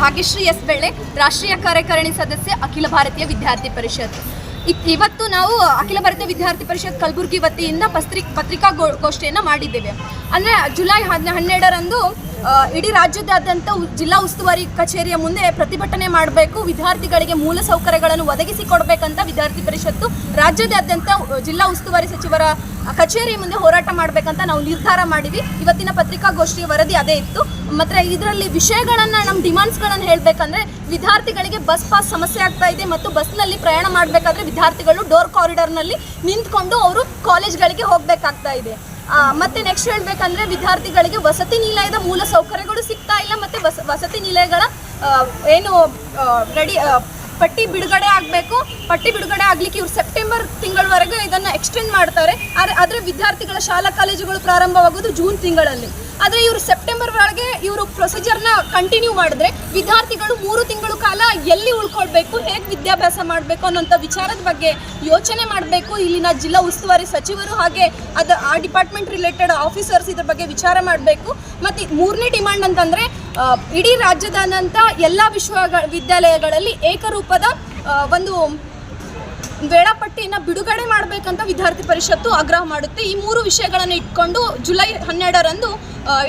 Bhagyashree S Belle, ರಾಷ್ಟ್ರೀಯ ಕಾರ್ಯಕಾರಿಣಿ ಸದಸ್ಯ ಅಖಿಲ ಭಾರತೀಯ ವಿದ್ಯಾರ್ಥಿ ಪರಿಷತ್. ಇವತ್ತು ನಾವು ಅಖಿಲ ಭಾರತೀಯ ವಿದ್ಯಾರ್ಥಿ ಪರಿಷತ್ ಕಲಬುರಗಿ ವತಿಯಿಂದ ಪತ್ರಿ ಪತ್ರಿಕಾ ಗೋ- ಗೋಷ್ಠಿಯನ್ನು ಮಾಡಿದ್ದೇವೆ. ಅಂದರೆ ಜುಲೈ ಹದ್ ಹನ್ನೆರಡರಂದು ಇಡೀ ರಾಜ್ಯದಾದ್ಯಂತ ಜಿಲ್ಲಾ ಉಸ್ತುವಾರಿ ಕಚೇರಿಯ ಮುಂದೆ ಪ್ರತಿಭಟನೆ ಮಾಡಬೇಕು, ವಿದ್ಯಾರ್ಥಿಗಳಿಗೆ ಮೂಲ ಸೌಕರ್ಯಗಳನ್ನು ಒದಗಿಸಿಕೊಡ್ಬೇಕಂತ ವಿದ್ಯಾರ್ಥಿ ಪರಿಷತ್ತು ರಾಜ್ಯದಾದ್ಯಂತ ಜಿಲ್ಲಾ ಉಸ್ತುವಾರಿ ಸಚಿವರ ಕಚೇರಿ ಮುಂದೆ ಹೋರಾಟ ಮಾಡಬೇಕಂತ ನಾವು ನಿರ್ಧಾರ ಮಾಡಿವಿ ಇವತ್ತಿನ ಪತ್ರಿಕಾಗೋಷ್ಠಿಯ ವರದಿ ಅದೇ ಇತ್ತು. ಮತ್ತೆ ಇದರಲ್ಲಿ ವಿಷಯಗಳನ್ನು ನಮ್ಮ ಡಿಮಾಂಡ್ಸ್ಗಳನ್ನು ಹೇಳಬೇಕಂದ್ರೆ ವಿದ್ಯಾರ್ಥಿಗಳಿಗೆ ಬಸ್ ಪಾಸ್ ಸಮಸ್ಯೆ ಆಗ್ತಾ ಇದೆ ಮತ್ತು ಬಸ್ನಲ್ಲಿ ಪ್ರಯಾಣ ಮಾಡಬೇಕಾದ್ರೆ ವಿದ್ಯಾರ್ಥಿಗಳು ಡೋರ್ ಕಾರಿಡಾರ್ನಲ್ಲಿ ನಿಂತ್ಕೊಂಡು ಅವರು ಕಾಲೇಜ್ಗಳಿಗೆ ಹೋಗಬೇಕಾಗ್ತಾ ಇದೆ. ಮತ್ತೆ ನೆಕ್ಸ್ಟ್ ಹೇಳ್ಬೇಕಂದ್ರೆ ವಿದ್ಯಾರ್ಥಿಗಳಿಗೆ ವಸತಿ ನಿಲಯದ ಮೂಲ ಸೌಕರ್ಯಗಳು ಸಿಗ್ತಾ ಇಲ್ಲ, ಮತ್ತೆ ವಸ, ವಸತಿ ನಿಲಯಗಳ ಏನು ರೆಡಿ ಪಟ್ಟಿ ಬಿಡುಗಡೆ ಆಗಬೇಕು. ಪಟ್ಟಿ ಬಿಡುಗಡೆ ಆಗ್ಲಿಕ್ಕೆ ಇವರು ಸೆಪ್ಟೆಂಬರ್ ತಿಂಗಳವರೆಗೆ ಇದನ್ನ ಎಕ್ಸ್ಟೆಂಡ್ ಮಾಡ್ತಾರೆ. ಆದರೆ ವಿದ್ಯಾರ್ಥಿಗಳ ಶಾಲಾ ಕಾಲೇಜುಗಳು ಪ್ರಾರಂಭವಾಗೋದು ಜೂನ್ ತಿಂಗಳಲ್ಲಿ. ಆದರೆ ಇವರು ಸೆಪ್ಟೆಂಬರ್ ಒಳಗೆ ಇವರು ಪ್ರೊಸೀಜರ್ನ ಕಂಟಿನ್ಯೂ ಮಾಡಿದ್ರೆ ವಿದ್ಯಾರ್ಥಿಗಳು ಮೂರು ತಿಂಗಳು ಉಳ್ಕೊಳ್ಬೇಕು ಹೇಗೆ ವಿದ್ಯಾಭ್ಯಾಸ ಮಾಡಬೇಕು ಅನ್ನೋಂಥ ವಿಚಾರದ ಬಗ್ಗೆ ಯೋಚನೆ ಮಾಡಬೇಕು. ಇಲ್ಲಿನ ಜಿಲ್ಲಾ ಉಸ್ತುವಾರಿ ಸಚಿವರು ಹಾಗೆ ಅದು, ಆ ಡಿಪಾರ್ಟ್ಮೆಂಟ್ ರಿಲೇಟೆಡ್ ಆಫೀಸರ್ಸ್ ಇದ್ರ ಬಗ್ಗೆ ವಿಚಾರ ಮಾಡಬೇಕು. ಮತ್ತು ಮೂರನೇ ಡಿಮ್ಯಾಂಡ್ ಅಂತಂದರೆ ಇಡೀ ರಾಜ್ಯದಾದ್ಯಂತ ಎಲ್ಲ ವಿಶ್ವ ವಿದ್ಯಾಲಯಗಳಲ್ಲಿ ಏಕರೂಪದ ಒಂದು ವೇಳಾಪಟ್ಟಿಯನ್ನು ಬಿಡುಗಡೆ ಮಾಡಬೇಕಂತ ವಿದ್ಯಾರ್ಥಿ ಪರಿಷತ್ತು ಆಗ್ರಹ ಮಾಡುತ್ತೆ. ಈ ಮೂರು ವಿಷಯಗಳನ್ನು ಇಟ್ಕೊಂಡು ಜುಲೈ ಹನ್ನೆರಡರಂದು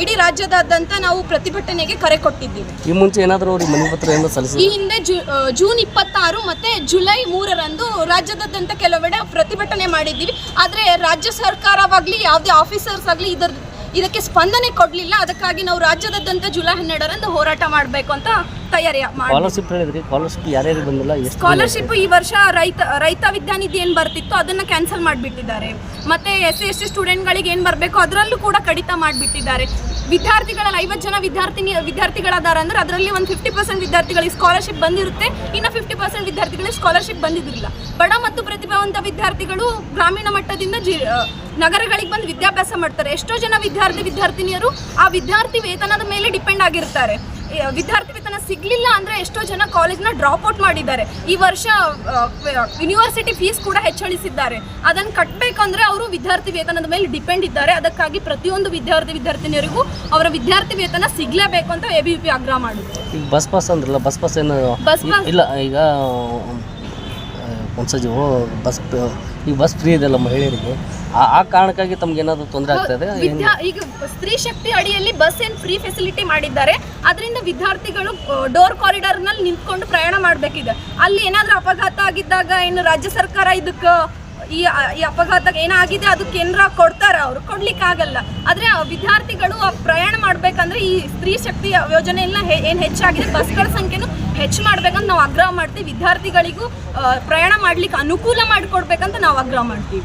ಇಡೀ ರಾಜ್ಯದಾದ್ಯಂತ ನಾವು ಪ್ರತಿಭಟನೆಗೆ ಕರೆ ಕೊಟ್ಟಿದ್ದೀವಿ. ಈ ಮುಂಚೆ ಏನಾದರೂ ಈ ಹಿಂದೆ ಜೂನ್ ಇಪ್ಪತ್ತಾರು ಮತ್ತೆ ಜುಲೈ ಮೂರರಂದು ರಾಜ್ಯದಾದ್ಯಂತ ಕೆಲವೆಡೆ ಪ್ರತಿಭಟನೆ ಮಾಡಿದ್ದೀವಿ. ಆದರೆ ರಾಜ್ಯ ಸರ್ಕಾರವಾಗಲಿ ಯಾವುದೇ ಆಫೀಸರ್ಸ್ ಆಗಲಿ ಇದರ ಇದಕ್ಕೆ ಸ್ಪಂದನೆ ಕೊಡಲಿಲ್ಲ. ಅದಕ್ಕಾಗಿ ನಾವು ರಾಜ್ಯದಾದ್ಯಂತ ಜುಲೈ ಹನ್ನೆರಡರಂದು ಹೋರಾಟ ಮಾಡಬೇಕು ಅಂತ ತಯಾರಿ ಸ್ಕಾಲರ್ಶಿಪ್ ಹೇಳಿದ್ರಿ ಸ್ಕಾಲರ್ಶಿಪ್ ಯಾರ್ಯಾರಿಗೆ ಬಂದಿಲ್ಲ ಎಷ್ಟು ಸ್ಕಾಲರ್ಶಿಪ್ ಈ ವರ್ಷ ರೈತ ರೈತ ವಿದ್ಯಾನಿಧಿ ಏನ್ ಬರ್ತಿತ್ತು ಅದನ್ನ ಕ್ಯಾನ್ಸಲ್ ಮಾಡಿಬಿಟ್ಟಿದ್ದಾರೆ. ಮತ್ತೆ ಎಸ್ ಸಿ ಎಸ್ ಟಿ ಸ್ಟೂಡೆಂಟ್ಗಳಿಗೆ ಏನು ಬರಬೇಕು ಅದರಲ್ಲೂ ಕೂಡ ಕಡಿತ ಮಾಡಿಬಿಟ್ಟಿದ್ದಾರೆ. ವಿದ್ಯಾರ್ಥಿಗಳಲ್ಲಿ ಐವತ್ತು ಜನ ವಿದ್ಯಾರ್ಥಿನಿ ವಿದ್ಯಾರ್ಥಿಗಳಾದಾರ ಅಂದ್ರೆ ಅದರಲ್ಲಿ ಒಂದು ಫಿಫ್ಟಿ ಪರ್ಸೆಂಟ್ ವಿದ್ಯಾರ್ಥಿಗಳಿಗೆ ಸ್ಕಾಲರ್ಶಿಪ್ ಬಂದಿರುತ್ತೆ. ಇನ್ನು ಫಿಫ್ಟಿ ಪರ್ಸೆಂಟ್ ವಿದ್ಯಾರ್ಥಿಗಳಿಗೆ ಸ್ಕಾಲರ್ಶಿಪ್ ಬಂದಿದ್ದಿಲ್ಲ. ಬಡ ಮತ್ತು ಪ್ರತಿಭಾವಂತ ವಿದ್ಯಾರ್ಥಿಗಳು ಗ್ರಾಮೀಣ ಮಟ್ಟದಿಂದ ಜಿ ನಗರಗಳಿಗೆ ಬಂದು ವಿದ್ಯಾಭ್ಯಾಸ ಮಾಡ್ತಾರೆ. ಎಷ್ಟೋ ಜನ ವಿದ್ಯಾರ್ಥಿ ವಿದ್ಯಾರ್ಥಿನಿಯರು ಆ ವಿದ್ಯಾರ್ಥಿ ವೇತನದ ಮೇಲೆ ಡಿಪೆಂಡ್ ಆಗಿರ್ತಾರೆ. ವಿದ್ಯಾರ್ಥಿ ವೇತನ ಸಿಗ್ಲಿಲ್ಲ ಅಂದ್ರೆ ಎಷ್ಟೋ ಜನ ಕಾಲೇಜ್ನ ಡ್ರಾಪ್ ಔಟ್ ಮಾಡಿದ್ದಾರೆ. ಈ ವರ್ಷ ಯೂನಿವರ್ಸಿಟಿ ಫೀಸ್ ಕೂಡ ಹೆಚ್ಚಳಿಸಿದ್ದಾರೆ. ಅದನ್ನು ಕಟ್ಟಬೇಕಂದ್ರೆ ಅವರು ವಿದ್ಯಾರ್ಥಿ ವೇತನದ ಮೇಲೆ ಡಿಪೆಂಡ್ ಇದ್ದಾರೆ. ಅದಕ್ಕಾಗಿ ಪ್ರತಿಯೊಂದು ವಿದ್ಯಾರ್ಥಿ ವಿದ್ಯಾರ್ಥಿನಿಯರಿಗೂ ಅವರ ವಿದ್ಯಾರ್ಥಿ ವೇತನ ಸಿಗ್ಲೇಬೇಕು ಅಂತ ಎ ಬಿ ಪಿ ಆಗ್ರಹ ಮಾಡಿದ್ರು. ಬಸ್ ಪಾಸ್ ಅಂದ್ರಲ್ಲ ಬಸ್ ಪಾಸ್ ಏನು ಬಸ್ ಪಾಸ್ ಇಲ್ಲ ಈಗ ಒಂದ್ಸತಿ ಬಸ್ ಈ ಬಸ್ ಫ್ರೀ ಇದೆಯಲ್ಲ ಮಹಿಳೆಯರಿಗೆ. ಆ ಆ ಕಾರಣಕ್ಕಾಗಿ ತಮ್ಗೆ ಏನಾದ್ರು ತೊಂದರೆ ಆಗ್ತದೆ? ವಿದ್ಯಾ ಈಗ ಸ್ತ್ರೀ ಶಕ್ತಿ ಅಡಿಯಲ್ಲಿ ಬಸ್ ಏನ್ ಫ್ರೀ ಫೆಸಿಲಿಟಿ ಮಾಡಿದ್ದಾರೆ ಅದರಿಂದ ವಿದ್ಯಾರ್ಥಿಗಳು ಡೋರ್ ಕಾರಿಡಾರ್ನಲ್ಲಿ ನಿಂತ್ಕೊಂಡು ಪ್ರಯಾಣ ಮಾಡಬೇಕಿದೆ. ಅಲ್ಲಿ ಏನಾದ್ರೂ ಅಪಘಾತ ಆಗಿದ್ದಾಗ ಏನು ರಾಜ್ಯ ಸರ್ಕಾರ ಇದಕ್ಕೆ ಈ ಈ ಅಪಘಾತಕ್ಕೆ ಏನಾಗಿದೆ ಅದಕ್ಕೆ ಕೇಂದ್ರ ಕೊಡ್ತಾರ ಅವರು ಕೊಡ್ಲಿಕ್ಕೆ ಆಗಲ್ಲ ಆದ್ರೆ ವಿದ್ಯಾರ್ಥಿಗಳು ಪ್ರಯಾಣ ಮಾಡ್ಬೇಕಂದ್ರೆ ಈ ಸ್ತ್ರೀ ಶಕ್ತಿ ಯೋಜನೆಯನ್ನ ಹೆ- ಏನ್ ಹೆಚ್ಚಾಗಿದೆ, ಬಸ್ಗಳ ಸಂಖ್ಯೆನು ಹೆಚ್ಚು ಮಾಡ್ಬೇಕಂತ ನಾವು ಆಗ್ರಹ ಮಾಡ್ತೀವಿ. ವಿದ್ಯಾರ್ಥಿಗಳಿಗೂ ಪ್ರಯಾಣ ಮಾಡ್ಲಿಕ್ಕೆ ಅನುಕೂಲ ಮಾಡಿಕೊಡ್ಬೇಕಂತ ನಾವು ಆಗ್ರಹ ಮಾಡ್ತೀವಿ.